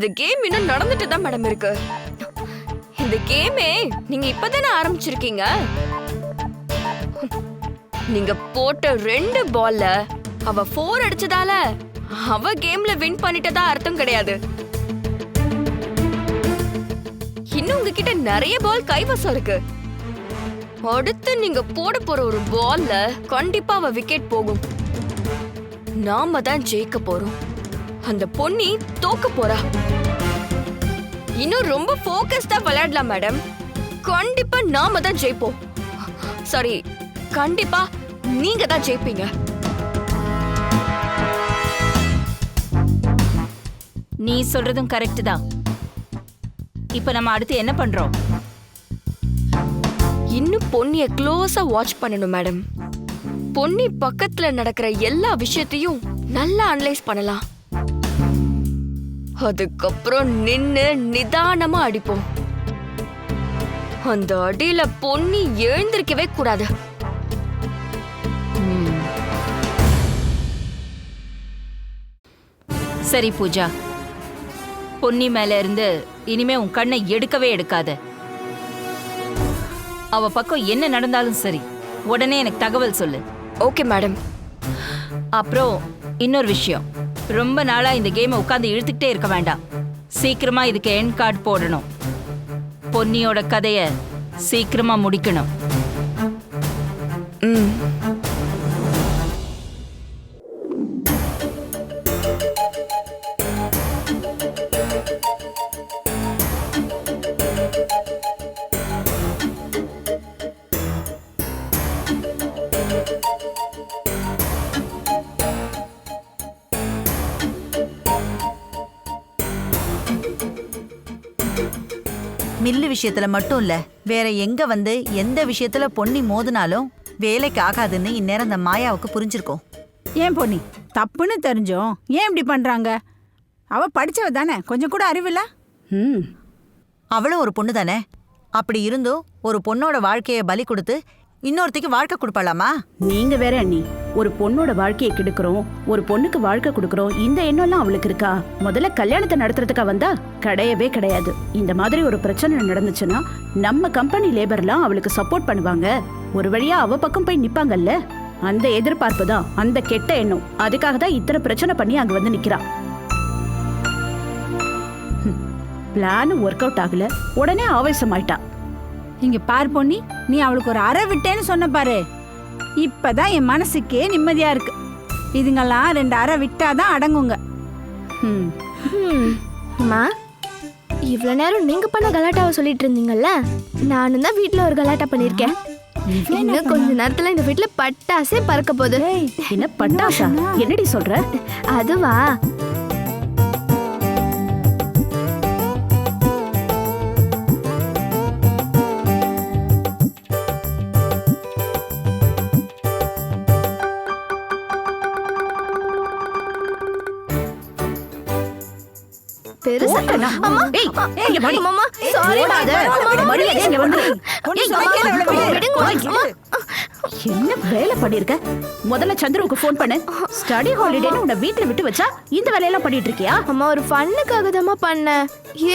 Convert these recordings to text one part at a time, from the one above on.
இந்த கேம் இன்னும் நடந்துட்டு தான் மேடம் இருக்கு. இந்த கேமே நீங்க இப்பதானே ஆரம்பிச்சிருக்கீங்க? நீங்க போட்ட ரெண்டு பால்ல அவ ஃபோர் அடிச்சதால அவ கேம்ல வின் பண்ணிட்டதா அர்த்தம் கிடையாது. இன்னும் உங்ககிட்ட நிறைய பால் கைவசம் இருக்கு. அடுத்து நீங்க போட போற ஒரு பால்ல கண்டிப்பா அவ விக்கெட் போகும். நாம தான் ஜெயிக்க போறோம். அந்த பொன்னி தோக்க போறா. இன்னும் ரொம்ப ஃபோக்கஸ்டா விளையாடலாம் மேடம் கண்டிப்பா நாம தான் ஜெயிப்போம். சாரி கண்டிப்பா நீங்க தான் ஜெயிப்பீங்க. நீ சொல்றதும் கரெக்ட் தான். இப்ப நம்ம அடுத்து என்ன பண்றோம்? இன்னும் பொன்னிய க்ளோஸா வாட்ச் பண்ணணும் மேடம் பொன்னி பக்கத்துல நடக்கிற எல்லா விஷயத்தையும் நல்லா அனலைஸ் பண்ணலாம். அதுக்கப்புறம் நின்னு நிதானமா அடிப்போம். அந்த அடியில பொன்னி எழுந்திருக்கவே கூடாது. சரி பூஜா. பொன்னி மேல இருந்து இனிமே உன் கண்ணை எடுக்கவே எடுக்காத. அவ பக்கம் என்ன நடந்தாலும் சரி உடனே எனக்கு தகவல் சொல்லு. Okay madam. அப்புறம் இன்னொரு விஷயம். ரொம்ப நாளா இந்த கேமை உட்காந்து இழுத்துக்கிட்டே இருக்க வேண்டாம். சீக்கிரமா இதுக்கு என் கார்டு போடணும். பொன்னியோட கதைய சீக்கிரமா முடிக்கணும். ம். மில்லு விஷயத்துல மட்டும் இல்ல வேற எங்க வந்து எந்த விஷயத்துல பொன்னி மோதினாலும் வேலைக்கு ஆகாதுன்னு இந்நேரம் அந்த மாயாவுக்கு புரிஞ்சிருக்கும். ஏன் பொன்னி? தப்புன்னு தெரிஞ்சோம் ஏன் இப்படி பண்றாங்க? அவ படிச்சவ தானே கொஞ்சம் கூட அறிவில்ல ம். அவளும் ஒரு பொண்ணு தானே அப்படி இருந்தும் ஒரு பொண்ணோட வாழ்க்கைய பலி கொடுத்து இன்னொருத்திக்கு வாழ்க்கை கொடுப்பாளாமா? நீங்க வேற அண்ணி ஒரு பொண்ணோட வாழ்க்கையை கெடுக்கிறோம் ஒரு பொண்ணுக்கு வாழ்க்கை கொடுக்கறோம் இந்த எண்ணம்லாம் அவளுக்கு இருக்கா? முதல்ல கல்யாணத்தை நடத்துறதுக்கா வந்தா கிடையவே கிடையாது. இந்த மாதிரி ஒரு பிரச்சனை நடந்துச்சுன்னா நம்ம கம்பெனி லேபர்லாம் அவளுக்கு சப்போர்ட் பண்ணுவாங்க. ஒரு வழியா அவ பக்கம் போய் நிப்பாங்கல்ல? அந்த எதிர்பார்ப்பு தான் அந்த கெட்ட எண்ணம். அதுக்காக தான் இத்தனை பிரச்சனை பண்ணி அங்க வந்து நிக்கிறா. பிளான் ஒர்க் அவுட் ஆகல. உடனே ஆவேசமாயிட்டான் இங்க பார் பொன்னி நீ அவளுக்கு ஒரு அறை விட்டேன்னு சொன்ன பாரு. இப்பதான் என் மனசுக்கே நிம்மதியா இருக்கு. இதுங்கெல்லாம் ரெண்டு அறை விட்டாதான் அடங்குங்க. ம் அம்மா இவ்வளோ நேரம் நீங்க பண்ண கலாட்டாவை சொல்லிட்டு இருந்தீங்கல்ல? நானும் தான் வீட்டில் ஒரு கலாட்டா பண்ணியிருக்கேன். இன்னும் கொஞ்ச நேரத்துல இந்த வீட்ல பட்டாசே பறக்க போகுது. என்ன பட்டாசா? என்னடி சொல்ற? அதுவா பெருசா அம்மா ஏய், இங்க வாடி. சாரி இங்க விடு. விடுங்க. என்ன வேலை பண்ணிருக்க? முதல்ல சந்திரவுக்கு ஃபோன் பண்ணு. ஸ்டடி ஹாலிடேன்னு உன்னை வீட்ல விட்டு வச்சா இந்த வேலையெல்லாம் பண்ணிட்டு இருக்கியா? அம்மா ஒரு ஃபன்னுக்காக தாம்மா பண்ணேன்.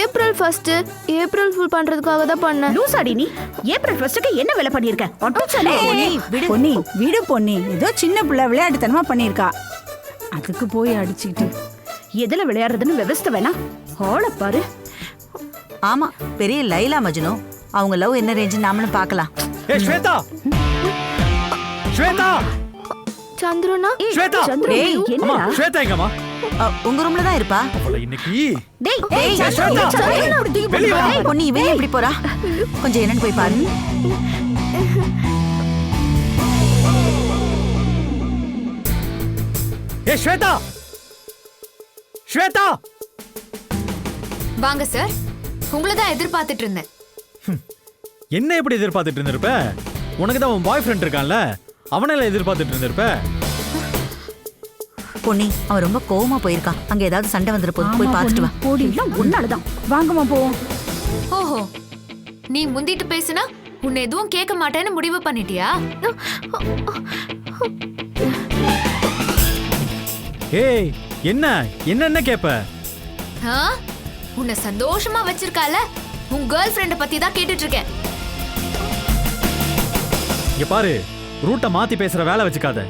ஏப்ரல் ஃபர்ஸ்ட் ஏப்ரல் ஃபுல் பண்றதுக்காக தான் பண்ணேன். லூசாடி நீ. ஏப்ரல் ஃபர்ஸ்ட்க்கு என்ன வேலை பண்ணிருக்க? ஒட்டுச்சாலே ஏய், பொன்னி விடு பொன்னி. ஏதோ சின்ன பிள்ளை விளையாட்டுத்தனமா பண்ணியிருக்கா அதுக்கு போய் அடிச்சுக்கிட்டு. எதுல விளையாடுறதுன்னு விவஸ்தை வேணா ஆளை பாரு. ஆமா பெரிய லைலா மஜ்னு. அவங்க லவ் என்ன ரேஞ்சு நாமளும் பார்க்கலாம். ஏ ஸ்வேதா! ஸ்வேதா! சந்துருனா? ஸ்வேதா! அம்மா என்னடா? ஸ்வேதா எங்கம்மா? உங்க ரூம்ல தான் இருப்பா. அவளை இன்னைக்கு டேய் ஏய், ஸ்வேதா! வெளிய வா. பொன்னி ஏன் இப்படி போறா? கொஞ்சம் என்னன்னு போய் பாரு. ஏ ஸ்வேதா! ஸ்வேதா! வாங்க சார். உங்களை தான் எதிர்பார்த்துட்டு இருந்தேன் என்ன எப்படி எதிர்பார்த்துட்டு இருந்திருப்ப உனக்கு தான் உன் பாய் ஃப்ரெண்ட் இருக்கான்ல அவனெல்லாம் எதிர்பார்த்துட்டு இருந்திருப்ப பொன்னி அவன் ரொம்ப கோவமா போயிருக்கான். அங்க ஏதாவது சண்டை வந்துட போது போய் பார்த்துட்டு வா. போடி எல்லாம் உன்னாலதான். வாங்கம்மா போவோம். ஓஹோ. நீ முந்திட்டு பேசுனா உன்னை எதுவும் கேட்க மாட்டேன்னு முடிவு பண்ணிட்டியா? ஏய் என்ன? என்ன என்ன கேப்ப? ஆ? உன்னை சந்தோஷமா வச்சிருக்கால? உன் கேர்ள் ஃப்ரெண்ட பத்தி தான் கேட்டுட்டு இருக்கேன் இங்க பாரு ரூட்டை மாத்தி பேசுற வேலை வச்சுக்காத.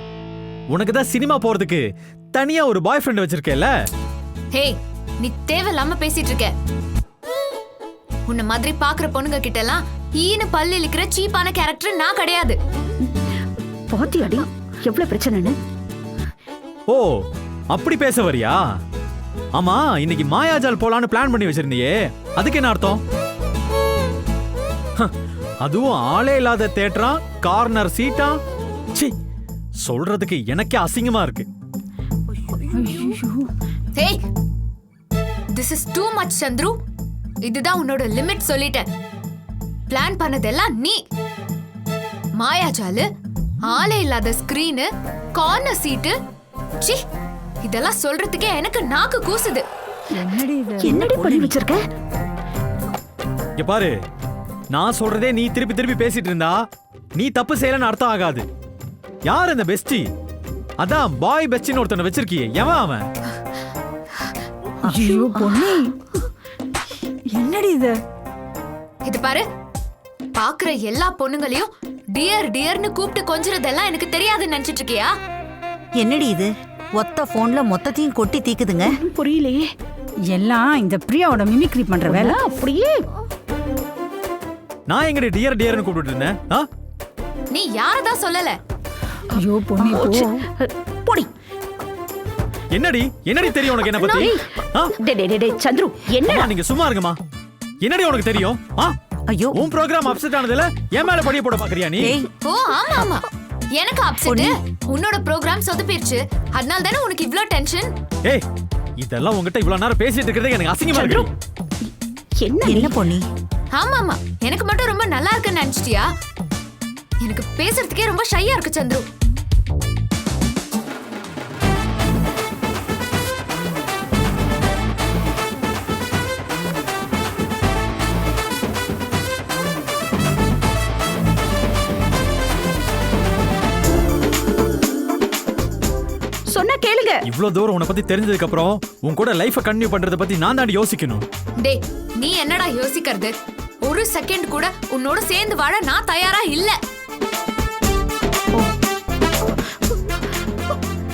உனக்கு தான் சினிமா போறதுக்கு தனியா ஒரு பாய் ஃப்ரெண்ட் வச்சிருக்கேல்ல? ஹே நீ தேவையில்லாம பேசிட்டு இருக்க உன்னை மாதிரி பாக்குற பொண்ணுங்க கிட்ட எல்லாம் ஈனு பல்லு இழுக்கிற சீப்பான கேரக்டர் நான் கிடையாது. பாத்தியாடி எவ்வளவு பிரச்சனைன்னு? ஓ அப்படி பேச வரியா? ஆமா இன்னைக்கு மாயாஜால் போலான்னு பிளான் பண்ணி வச்சிருந்தியே. அதுக்கு என்ன அர்த்தம்? ஹ, அதுவும் ஆளே இல்லாத தேட்டரா? கார்னர் சீட்டா? சி சொல்றதுக்கு எனக்கே அசிங்கமா இருக்கு. ஏய் this is too much Chandru. இதுதான் உன்னோட லிமிட் சொல்லிட்டேன். பிளான் பண்ணதெல்லாம் நீ. மாயாஜாலு ஆளே இல்லாத ஸ்கிரீனு கார்னர் சீட்டு சி இதெல்லாம் சொல்றதுக்கே எனக்கு நாக்கு கூசுது. என்னடி இது? என்னடி பண்ணி வச்சிருக்க? இங்க பாரு. நான் சொல்றதே நீ திருப்பி திருப்பி பேசிட்டு இருந்தா நீ தப்பு செய்யலன்னு அர்த்தம் ஆகாது. யார் இந்த பெஸ்டி அதான் பாய் பெஸ்டின்னு ஒருத்தனை வச்சிருக்கியே. எவன் அவன்? ஐயோ பொன்னி. என்னடி இது? இது பாரு. பாக்குற எல்லா பொண்ணுங்களையும் டியர் டியர்னு கூப்பிட்டு கொஞ்சறதெல்லாம் எனக்கு தெரியாதுன்னு நினைச்சிட்டு இருக்கியா? என்னடி இது? ஒத்த போன்ல மொத்தத்தையும் கொட்டி தீக்குதுங்க. புரியலையே. எல்லாம் இந்த பிரியாவோட மிமிக்ரி பண்ற வேலை. அப்படியே நான் எங்கடி டியர் டியர்னு கூப்பிட்டு இருந்தேன்? ஆ? நீ யாரதான் சொல்லல? ஐயோ பொன்னி போ. போடி. என்னடி? என்னடி தெரியும் உனக்கு என்ன பத்தி? ஆ? டே டே டே, டே சந்துரு என்ன அம்மா, நீங்க சும்மா இருங்கம்மா. என்னடி உனக்கு தெரியும்? ஆ? ஐயோ. உன் ப்ரோக்ராம் அப்செட் ஆனதுல என் மேல படிய போட பாக்குறியா நீ? ஏய் ஓ ஆமா ஆமா. எனக்கு அப்செட் உன்னோட ப்ரோக்ராம் சொதப்பிருச்சு. அதனால தானே உனக்கு இவ்ளோ டென்ஷன் ஏய் இதெல்லாம் உங்ககிட்ட இவ்வளவு நேரம் பேசிட்டு இருக்கிறது எனக்கு அசிங்கமா இருக்கு. என்ன என்ன பொன்னி ஆமா ஆமா. எனக்கு மட்டும் ரொம்ப நல்லா இருக்குன்னு நினைச்சிட்டியா? எனக்கு பேசுறதுக்கே ரொம்ப ஷையா இருக்கு சந்துரு. சொன்னா கேளுங்க. இவ்வளவு தூரம் உன்னை பத்தி தெரிஞ்சதுக்கு அப்புறம் உன் கூட லைஃப கண்டினியூ பண்றத பத்தி நான் தாண்டி யோசிக்கணும். டேய் நீ என்னடா யோசிக்கிறது? ஒரு செகண்ட் கூட உன்னோட சேர்ந்து வாழ நான் தயாரா இல்ல.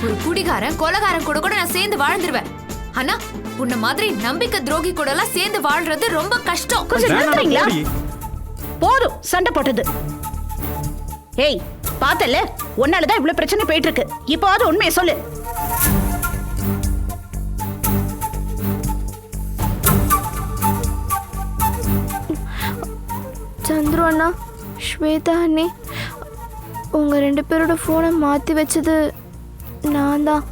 ஒரு குடிகாரன் கொலகாரன் கூட கூட நான் சேர்ந்து வாழ்ந்துருவேன். ஆனா உன்ன மாதிரி நம்பிக்கை துரோகி கூட எல்லாம் சேர்ந்து வாழ்றது ரொம்ப கஷ்டம். கொஞ்சம் நிறுத்துறீங்களா. போதும் சண்டை போட்டது. ஏய் பார்த்தல உன்னாலதான் இவ்வளவு பிரச்சனை போயிட்டு இருக்கு இப்போவாது உண்மையை சொல்லு. சந்துரு அண்ணா ஸ்வேதா அண்ணி உங்கள் ரெண்டு பேரோட ஃபோனை மாற்றி வச்சது நான் தான்.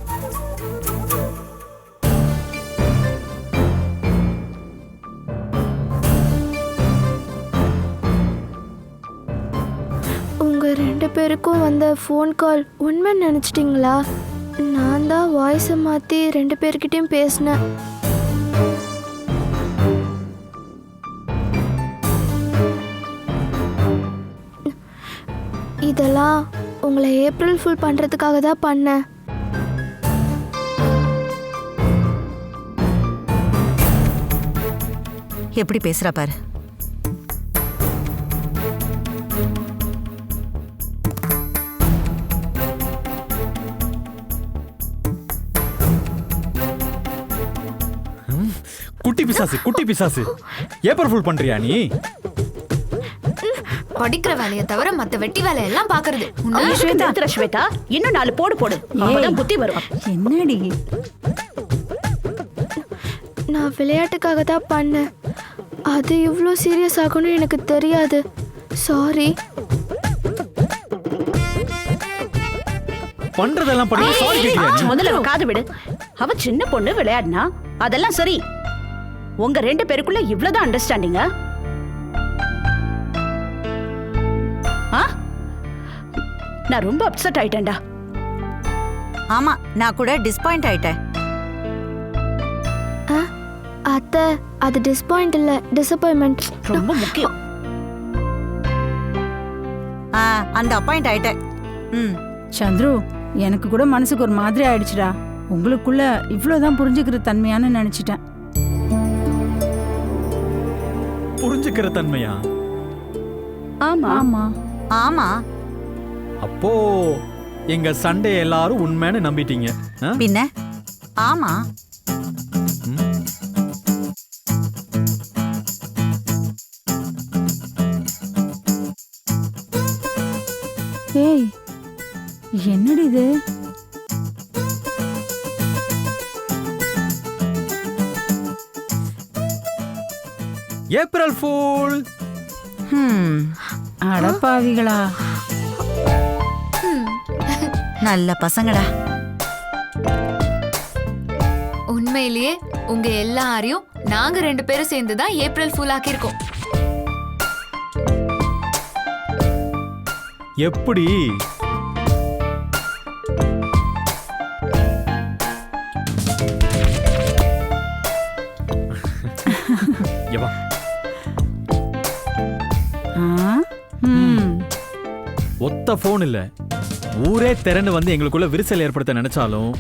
உங்கள் ரெண்டு பேருக்கும் வந்த ஃபோன் கால் உண்மை நினச்சிட்டிங்களா? நான் தான் வாய்ஸை மாற்றி ரெண்டு பேர்கிட்டையும் பேசினேன். இதெல்லாம் உங்களை ஏப்ரல் ஃபுல் பண்ணுறதுக்காக தான் பண்ணேன். எப்படி பேசுறா பாரு. குட்டி பிசாசு குட்டி பிசாசு. ஏப்பர் ஃபுல் பண்றியா நீ? படிக்கிற வேலையை தவிர மத்த வெட்டி வேலையெல்லாம் பாக்குறது உன்னை ஸ்வேதா. நிறுத்துற ஸ்வேதா இன்னும் நாலு போடு போடு. அப்பதான் புத்தி வரும். என்னடி? நான் விளையாட்டுக்காக தான் பண்ணேன். அது இவ்வளோ சீரியஸ் ஆகும்னு எனக்கு தெரியாது. சாரி பண்றதெல்லாம் பண்ணி. சாரி கேட்கிறியா நீ? முதல்ல அவ காது விடு. அவ சின்ன பொண்ணு விளையாடினா அதெல்லாம் சரி. உங்க ரெண்டு பேருக்குள்ள இவ்வளவுதான் அண்டர்ஸ்டாண்டிங்கா நான் ரொம்ப அப்செட் ஆயிட்டேன்டா. ஆமா நான் கூட டிஸ்பாயிண்ட் ஆயிட்டேன். ஆ அத்தை அது டிஸ்பாயிண்ட் இல்லை டிசப்பாயின்மெண்ட் ரொம்ப முக்கியம். ஆ அந்த அப்பாயிண்ட் ஆயிட்டேன். ம். சந்துரு எனக்கு கூட மனசுக்கு ஒரு மாதிரி ஆயிடுச்சுடா. உங்களுக்குள்ள இவ்வளவுதான் புரிஞ்சுக்கிற தன்மையான்னு நினைச்சிட்டேன். புரிஞ்சுக்கிற தன்மையா? ஆமா ஆமா. ஆமா. அப்போ எங்க சண்டே எல்லாரும் உண்மைன்னு நம்பிட்டீங்க. ஆ? பின்ன? ஆமா. ஏய் என்னடி இது? April fool. ஹம், அடப்பாவிகளா. நல்ல பசங்கடா. உண்மையிலேயே உங்க எல்லாரையும் நாங்க ரெண்டு பேரும் சேர்ந்து தான் ஏப்ரல் ஃபுல் ஆக்கியிருக்கோம். எப்படி? எவா. ஒத்த போன் இல்ல. ஊரே திரண்டு வந்து எங்களுக்குள்ள விரிசல் ஏற்படுத்த நினைச்சாலும்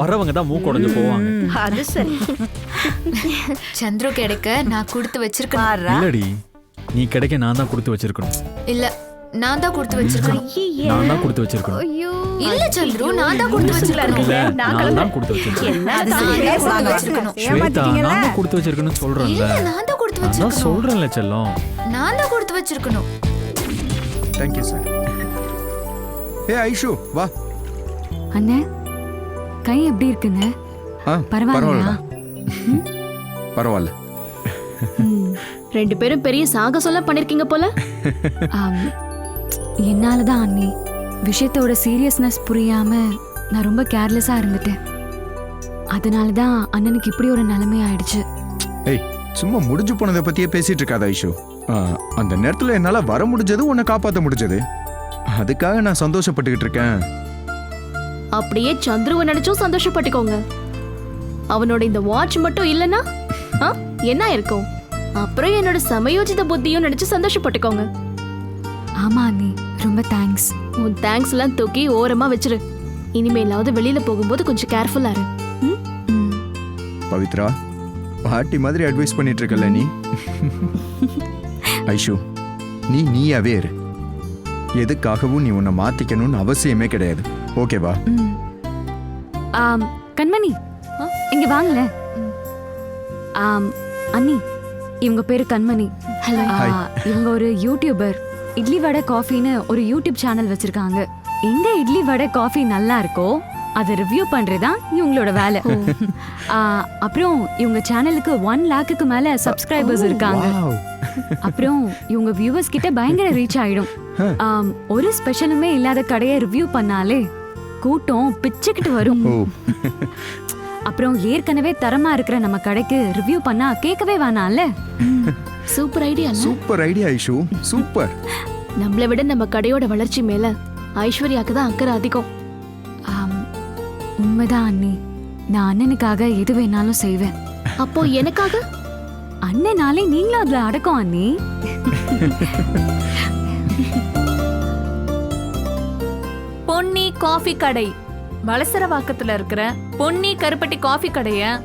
வர்றவங்க தான் மூக்கொடைஞ்சு போவாங்க. அது சரி. சந்துரு கிடைக்க நான் கொடுத்து வச்சிருக்கேன். இல்லடி நீ கிடைக்க நான் தான் கொடுத்து வச்சிருக்கணும். இல்ல நான் தான் கொடுத்து வச்சிருக்கேன் நான் தான் கொடுத்து வச்சிருக்கணும். ஐயோ. இல்ல சந்துரு நான் தான் கொடுத்து வச்சிருக்கேன் நான் தான் கொடுத்து வச்சிருக்கேன் அது நான் தான். கொடுத்து வச்சிருக்கணும் ஸ்வேதா ஏமாத்திட்டீங்கல்ல? நான் தான் கொடுத்து வச்சிருக்கணும்னு சொல்றேன்ல. இல்ல நான் தான் கொடுத்து அதான் வச்சிருக்கணும். சொல்றேன்ல செல்லம். நான் தான் கொடுத்து வச்சிருக்கணும். தேங்க்யூ சார் ஏ ஐஷு வா. அண்ணே கை எப்படி இருக்குங்க? பரவாயில்லையா? பரவாயில்ல. ரெண்டு பேரும் பெரிய சாகசம்லாம் பண்ணிருக்கீங்க போல. ஆம், என்னாலதான் அண்ணி விஷயத்தோட சீரியஸ்னஸ் புரியாம நான் ரொம்ப கேர்லெஸ்ஸா இருந்துட்டேன். அதனால தான் அண்ணனுக்கு இப்படி ஒரு நிலைமை ஆயிடுச்சு. ஏய் சும்மா முடிஞ்சு போனதை பத்தியே பேசிட்டு இருக்காத ஐஷு. அந்த நேரத்துல என்னால வர முடிஞ்சது உன்னை காப்பாத்த முடிஞ்சது. அதுக்காக நான் சந்தோஷப்பட்டுக்கிட்டு இருக்கேன். அப்படியே சந்துருவை நினைச்சும் சந்தோஷப்பட்டுக்கோங்க. அவனோட இந்த வாட்ச் மட்டும் இல்லனா ஆ, என்ன இருக்கும் அப்புறம் என்னோட சமயோஜித புத்தியும் நினைச்சு சந்தோஷப்பட்டுக்கோங்க. ஆமா அண்ணி. ரொம்ப தேங்க்ஸ் உன் தேங்க்ஸ் எல்லாம் தூக்கி ஓரமா வச்சிரு. இனிமேலாவது வெளியில போகும்போது கொஞ்சம் கேர்ஃபுல்லா இரு. பவித்ரா பாட்டி மாதிரி அட்வைஸ் பண்ணிட்டு இருக்கல நீ? ஐஷு நீ நீயாவே இரு. எதுக்காகவும் நீ உன்னை மாத்திக்கணும்னு அவசியமே கிடையாது. ஓகேவா? ம். ஆம், கண்மணி. இங்க வாங்கல ஆம் அண்ணி இவங்க பேரு கண்மணி. ஹலோ. இவங்க ஒரு யூடியூபர் இட்லி வடை காஃபின்னு ஒரு யூடியூப் சேனல் வச்சிருக்காங்க. எங்க இட்லி வடை காஃபி நல்லா இருக்கோ அதை ரிவ்யூ பண்றதுதான் இவங்களோட வேலை. ஆ, அப்புறம் இவங்க சேனலுக்கு ஒன் லேக்குக்கு மேல சப்ஸ்கிரைபர்ஸ் இருக்காங்க. Wow. அப்புறம் இவங்க வியூவர்ஸ் கிட்ட பயங்கர ரீச் ஆயிடும். ஆம், ஒரு ஸ்பெஷலுமே இல்லாத கடையை ரிவ்யூ பண்ணாலே கூட்டம் பிச்சுக்கிட்டு வரும். அப்புறம் ஏற்கனவே தரமா இருக்கிற நம்ம கடைக்கு ரிவ்யூ பண்ணா கேட்கவே வேணாம்ல? Super idea super idea Aishu. Super. நம்மளை விட நம்ம கடையோட வளர்ச்சி மேல ஐஸ்வர்யாக்கு தான் அக்கறை அதிகம். ஆம், உண்மைதான் அண்ணி. நான் அண்ணனுக்காக எது வேணாலும் செய்வேன். அப்போ எனக்காக? அண்ணனாலே நீங்களும் அதுல அடக்கம் அண்ணி. பொன்னி காஃபி கடை. வலசரவாக்கத்துல இருக்கிற பொன்னி கருப்பட்டி காஃபி கடைய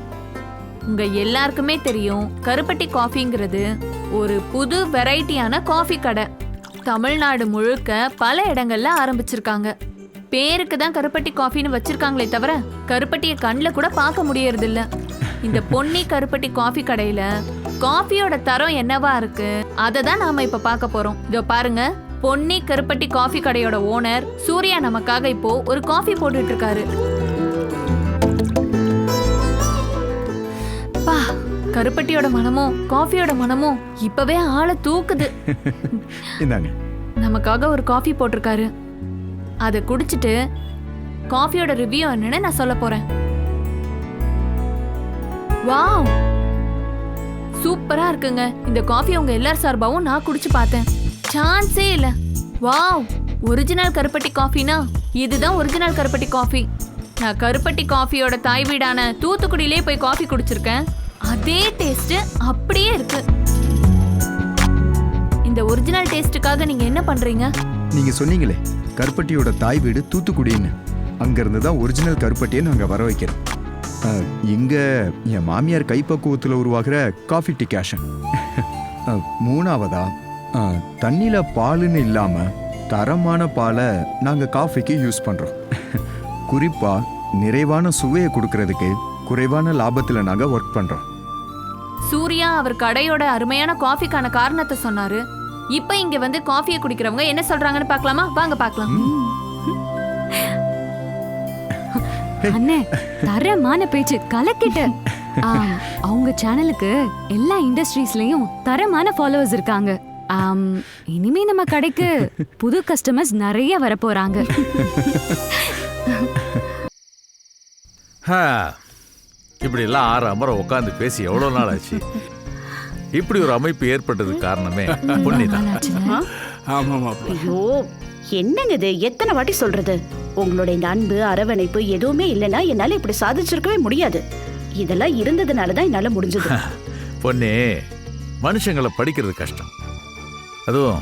உங்க எல்லாருக்குமே தெரியும். கருப்பட்டி காஃபிங்கிறது ஒரு புது வெரைட்டியான காஃபி கடை. தமிழ்நாடு முழுக்க பல இடங்கள்ல ஆரம்பிச்சிருக்காங்க. பேருக்கு தான் கருப்பட்டி காஃபின்னு வச்சிருக்காங்களே தவிர கருப்பட்டியை கண்ணில் கூட பார்க்க முடியறதில்ல. இந்த பொன்னி கருப்பட்டி காஃபி கடையில காஃபியோட தரம் என்னவா இருக்கு? அதை தான் நாம இப்ப பார்க்க போறோம். இதோ பாருங்க பொன்னி கருப்பட்டி காஃபி கடையோட ஓனர் சூர்யா நமக்காக இப்போ ஒரு காஃபி போட்டுட்டு இருக்காரு பா கருப்பட்டியோட மனமும் காஃபியோட மனமும் இப்பவே ஆளை தூக்குது. இந்தாங்க. நமக்காக ஒரு காஃபி போட்டிருக்காரு. அதை குடிச்சிட்டு காஃபியோட ரிவ்யூ என்னன்னு நான் சொல்ல போறேன். வாவ்! சூப்பரா இருக்குங்க. இந்த காஃபி உங்க எல்லார் சார்பாவும் நான் குடிச்சு பார்த்தேன். சான்ஸே இல்ல. வாவ் ஒரிஜினல் கருப்பட்டி காஃபினா? இதுதான் ஒரிஜினல் கருப்பட்டி காஃபி. நான் கருப்பட்டி காஃபியோட தாய் வீடான தூத்துக்குடியிலே போய் காஃபி குடிச்சிருக்கேன். அதே டேஸ்ட் அப்படியே இருக்கு. இந்த ஒரிஜினல் டேஸ்ட்டுக்காக நீங்க என்ன பண்றீங்க? நீங்க சொன்னீங்களே கருப்பட்டியோட தாய் வீடு தூத்துக்குடின்னு. அங்கிருந்து தான் ஒரிஜினல் கருப்பட்டியை நாங்க வர வைக்கிறோம். இங்க என் மாமியார் கைப்பக்குவத்துல உருவாகிற காஃபி டிகாஷன் மூணாவதா? தண்ணியில பாலுன்னு இல்லாம தரமான பாலை நாங்க காஃபிக்கு யூஸ் பண்றோம். குறிப்பா நிறைவான சுவையை கொடுக்கறதுக்கு குறைவான லாபத்துல நாங்க ஒர்க் பண்றோம். சூர்யா அவர் கடையோட அருமையான காஃபிக்கான காரணத்தை சொன்னாரு. இப்ப இங்க வந்து காஃபியை குடிக்கிறவங்க என்ன சொல்றாங்கன்னு பார்க்கலாமா? வாங்க பார்க்கலாம். அண்ணே தரமான பேச்சு கலக்கிட்ட. ஆம், அவங்க சேனலுக்கு எல்லா இண்டஸ்ட்ரீஸ்லயும் தரமான ஃபாலோவர்ஸ் இருக்காங்க. இனிமே நம்ம கடைக்கு புது கஸ்டமர்ஸ் நிறைய வரப்போறாங்க. ஹா, இப்படி எல்லாம் ஆறு அமரம் உட்காந்து பேசி எவ்வளவு நாள் ஆச்சு? இப்படி ஒரு அமைப்பு ஏற்பட்டதுக்கு காரணமே பொன்னி தான் ஐயோ என்னங்க இது? எத்தனை வாட்டி சொல்றது? உங்களோட இந்த அன்பு அரவணைப்பு எதுவுமே இல்லைன்னா என்னால இப்படி சாதிச்சிருக்கவே முடியாது. இதெல்லாம் இருந்ததுனால தான் என்னால முடிஞ்சது. பொன்னி மனுஷங்களை படிக்கிறது கஷ்டம். அதுவும்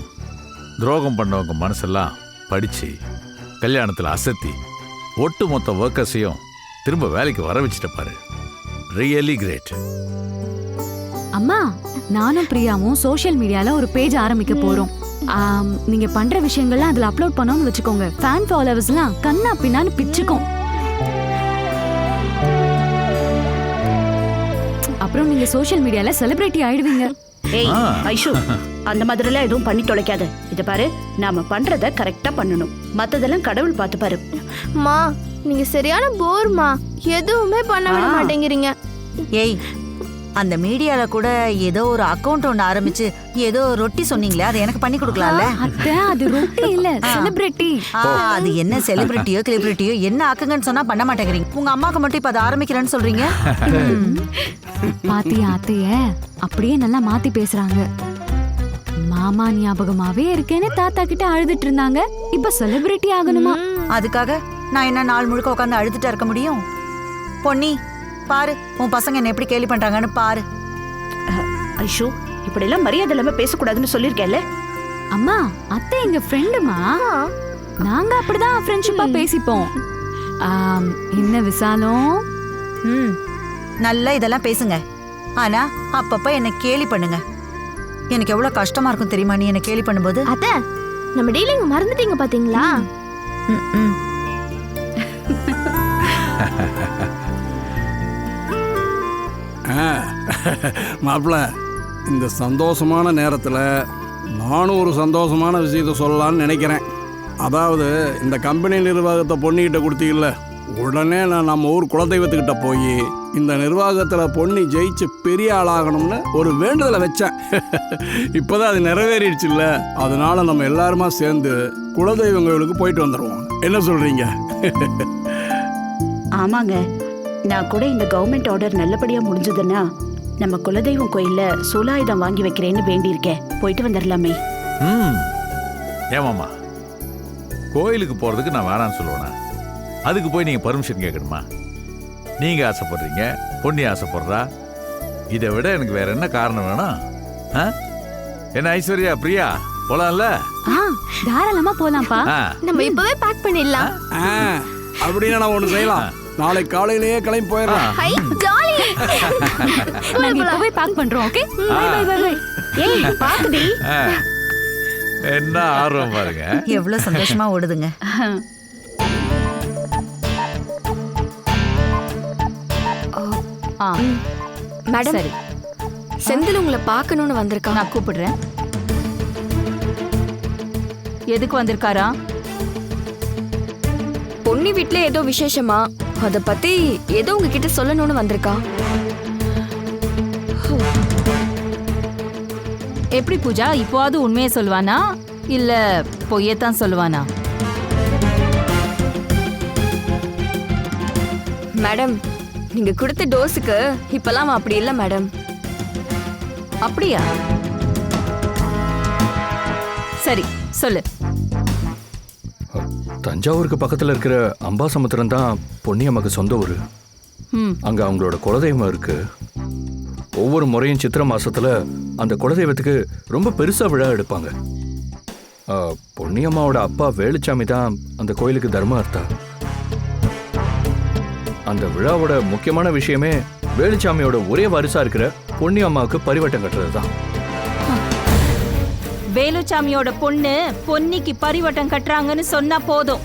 துரோகம் பண்ணவங்க மனசெல்லாம் படிச்சு கல்யாணத்தில் அசத்தி ஒட்டுமொத்த ஒர்க்கர்ஸையும் திரும்ப வேலைக்கு வர வச்சுட்ட பாரு. ரியலி கிரேட் அம்மா நானும் பிரியாவும் சோஷியல் மீடியால ஒரு பேஜ் ஆரம்பிக்க போறோம். நீங்க பண்ற விஷயங்கள்லாம் அதுல அப்லோட் பண்ணோம்னு வச்சுக்கோங்க. ஃபேன் ஃபாலோவர்ஸ்லாம் கண்ணா பின்னான்னு பிச்சுக்கும். அப்புறம் நீங்க சோஷியல் மீடியால செலிபிரிட்டி ஆயிடுவீங்க. ஏய். ஐஷு அந்த மாதிரிலாம் எதுவும் பண்ணி தொலைக்காத. இத பாரு நாம பண்றத கரெக்டா பண்ணணும். மத்ததெல்லாம் கடவுள் பார்த்து பாரு மா நீங்க சரியான போர்மா. எதுவுமே பண்ண விட. மாட்டேங்கிறீங்க. ஏய் அந்த மீடியால கூட ஏதோ ஒரு அக்கவுண்ட் ஒன்று ஆரம்பிச்சு ஏதோ ரொட்டி சொன்னீங்களே அதை எனக்கு பண்ணி கொடுக்கலாம்ல? அத்தை அது ரொட்டி இல்ல செலிபிரிட்டி ஆ, அது என்ன செலிபிரிட்டியோ கிளிபிரிட்டியோ என்ன ஆக்குங்கன்னு சொன்னா பண்ண மாட்டேங்கிறீங்க. உங்க அம்மாக்கு மட்டும் இப்ப அதை ஆரம்பிக்கிறேன்னு சொல்றீங்க? பாத்தியா அத்தைய? அப்படியே நல்லா மாத்தி பேசுறாங்க. மாமா ஞாபகமாவே இருக்கேன்னு தாத்தா கிட்ட அழுதுட்டு இருந்தாங்க. இப்ப செலிபிரிட்டி ஆகணுமா? அதுக்காக நான் என்ன நாள் முழுக்க உட்காந்து அழுதுட்டா இருக்க முடியும்? பொன்னி பாரு உன் பசங்க என்ன எப்படி கேலி பண்றாங்கன்னு பாரு. ஐஷு இப்படி எல்லாம் மரியாதை இல்லாம பேசக்கூடாதுன்னு சொல்லிருக்கேன்ல அம்மா அத்தை எங்க ஃப்ரெண்டுமா நாங்க அப்படிதான் ஃப்ரெண்ட்ஷிப்பா பேசிப்போம். ஆம், என்ன விசாலம்? ம் நல்லா இதெல்லாம் பேசுங்க. ஆனா அப்பப்ப என்ன கேலி பண்ணுங்க. எனக்கு எவ்வளவு கஷ்டமா இருக்கும் தெரியுமா நீ என்ன கேலி பண்ணும்போது? அத்த நம்ம டீலிங் மறந்துட்டீங்க பாத்தீங்களா? ம், ம். மாப்பிள்ள இந்த சந்தோஷமான நேரத்தில் நானும் ஒரு சந்தோஷமான விஷயத்த சொல்லலான்னு நினைக்கிறேன். அதாவது இந்த கம்பெனி நிர்வாகத்தை பொண்ணுக்கிட்ட கொடுத்தீங்கல்ல உடனே நான் நம்ம ஊர் குலதெய்வத்துக்கிட்ட போய் இந்த நிர்வாகத்தில் பொண்ணு ஜெயிச்சு பெரிய ஆளாகணும்னு ஒரு வேண்டுதலை வச்சேன். இப்போதான் அது நிறைவேறிடுச்சுல்ல அதனால நம்ம எல்லாருமா சேர்ந்து குலதெய்வம் கோயிலுக்கு போயிட்டு வந்துடுவோம் என்ன சொல்கிறீங்க ஆமாங்க நான் கூட இந்த கவர்மெண்ட் ஆர்டர் நல்லபடியாக முடிஞ்சதுன்னா நம்ம குலதெய்வம் கோயில்ல சூலாயுதம் வாங்கி வைக்கிறேன்னு வேண்டியிருக்கேன். போயிட்டு வந்துடலாமே ம். ஏமாம்மா கோயிலுக்கு போகிறதுக்கு நான் வேணான்னு சொல்லுவேனா? அதுக்கு போய் நீங்கள் பர்மிஷன் கேட்கணுமா? நீங்கள் ஆசைப்படுறீங்க பொண்ணி ஆசைப்படுறா? இதை விட எனக்கு வேற என்ன காரணம் வேணும்? ஆ? என்ன ஐஸ்வர்யா பிரியா போலாம்ல? ஆ தாராளமா போலாம்ப்பா. ஆ. நம்ம இப்பவே பேக் பண்ணிடலாம். ஆ அப்படின்னா நான் ஒன்று செய்யலாம். நாளை காலையிலேயே கிளம்பி போயிடலாம். ஹை ஜாலி நாங்க இப்பவே பேக் பண்றோம் okay bye bye bye bye ஏய் பாக்குடி ஆ. என்ன ஆர்வம் பாருங்க. எவ்வளவு சந்தோஷமா ஓடுதுங்க. ஆ. மேடம் சரி. செந்தில் உங்களை பார்க்கணும்னு வந்திருக்கான் நான் கூப்பிடுறேன். எதுக்கு வந்திருக்காரா? பொன்னி வீட்ல ஏதோ விசேஷமா? அத பத்தி ஏதோ உங்ககிட்ட சொல்லணும்னு வந்திருக்கான் எப்படி பூஜா? இப்போவாது உண்மையை சொல்லுவானா இல்ல பொய்யத்தான் சொல்லுவானா மேடம் நீங்க கொடுத்த டோஸுக்கு இப்பெல்லாம் அப்படி இல்ல மேடம். அப்படியா? சரி சொல்லு. தஞ்சாவூருக்கு பக்கத்தில் இருக்கிற அம்பாசமுத்திரம் தான் பொன்னியம்மாக்கு சொந்த ஊர். அங்கே அவங்களோட குலதெய்வம் இருக்கு. ஒவ்வொரு முறையும் சித்திரை மாசத்துல அந்த குலதெய்வத்துக்கு ரொம்ப பெருசா விழா எடுப்பாங்க. பொன்னியம்மாவோட அப்பா வேலுச்சாமி தான் அந்த கோயிலுக்கு தர்மகர்த்தா அந்த விழாவோட முக்கியமான விஷயமே வேலுச்சாமியோட ஒரே வாரிசா இருக்கிற பொன்னியம்மாவுக்கு பரிவட்டம் கட்டுறது தான் வேலுச்சாமியோட பொண்ணு பொன்னிக்கு பரிவட்டம் கட்டுறாங்கன்னு சொன்னா போதும்.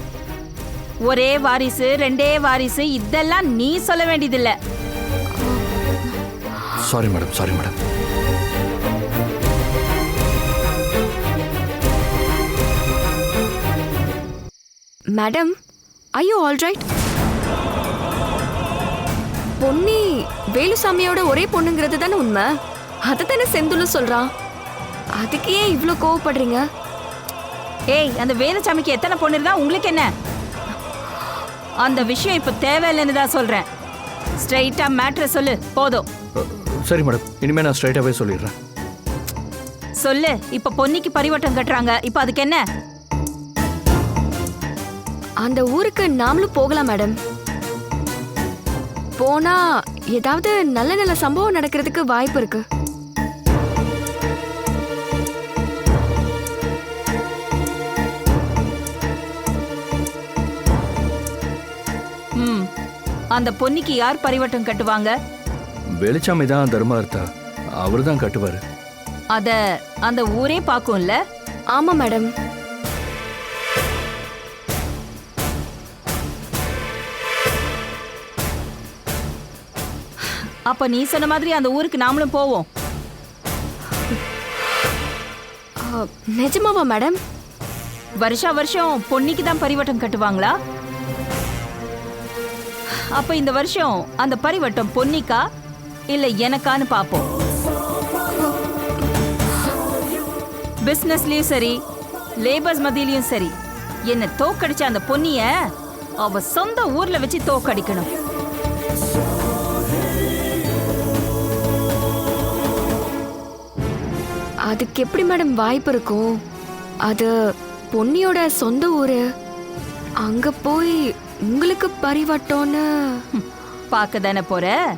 ஒரே வாரிசு ரெண்டே வாரிசு இதெல்லாம் நீ சொல்ல வேண்டியதில்ல. Sorry madam sorry madam madam ஐயோ ஆல் ரைட் பொன்னி வேலுசாமியோட ஒரே பொண்ணுங்கிறது தானே உண்மை? அதை தானே செந்துலு சொல்றான். அதுக்கு ஏன் இவ்ளோ கோவப்படுறீங்க? ஏய் அந்த வேலுச்சாமிக்கு எத்தனை பொண்ணு இருந்தா உங்களுக்கு என்ன? அந்த விஷயம் இப்ப தேவையில்லைன்னு தான் சொல்றேன். ஸ்ட்ரைட்டா மேட்ரை சொல்லு போதும். சரி மேடம். இனிமே நான் ஸ்ட்ரைட்டாகவே சொல்லிடுறேன். சொல்லு இப்ப பொன்னிக்கு பரிவட்டம் கட்டுறாங்க இப்ப அதுக்கு என்ன? அந்த ஊருக்கு நாமளும் போகலாம் மேடம். போனா ஏதாவது நல்ல நல்ல சம்பவம் நடக்கிறதுக்கு வாய்ப்பு இருக்கு. அந்த பொன்னிக்கு யார் பரிவட்டம் கட்டுவாங்க? வெளிச்சாமி தான் தர்மார்த்தா அவர் தான் கட்டுவார். அத அந்த ஊரே பார்க்கும்ல? ஆமா மேடம். அப்ப நீ சொன்ன மாதிரி அந்த ஊருக்கு நாமளும் போவோம். ஆ, நிஜமாவா மேடம்? வருஷா வருஷம் பொன்னிக்கு தான் பரிவட்டம் கட்டுவாங்களா? அப்ப இந்த வருஷம் அந்த பரிவட்டம் பொன்னிக்கா இல்ல எனக்கான்னு பாப்போம். பிசினஸ்லயும் சரி லேபர்ஸ் மத்தியிலயும் சரி என்ன தோக்கடிச்ச அந்த பொன்னிய அவ சொந்த ஊர்ல வச்சு தோக்கடிக்கணும். அதுக்கு எப்படி மேடம் வாய்ப்பு இருக்கும்? அது பொன்னியோட சொந்த ஊரு. அங்க போய் உங்களுக்கு பரிவட்டம்னு பார்க்க தானே போற?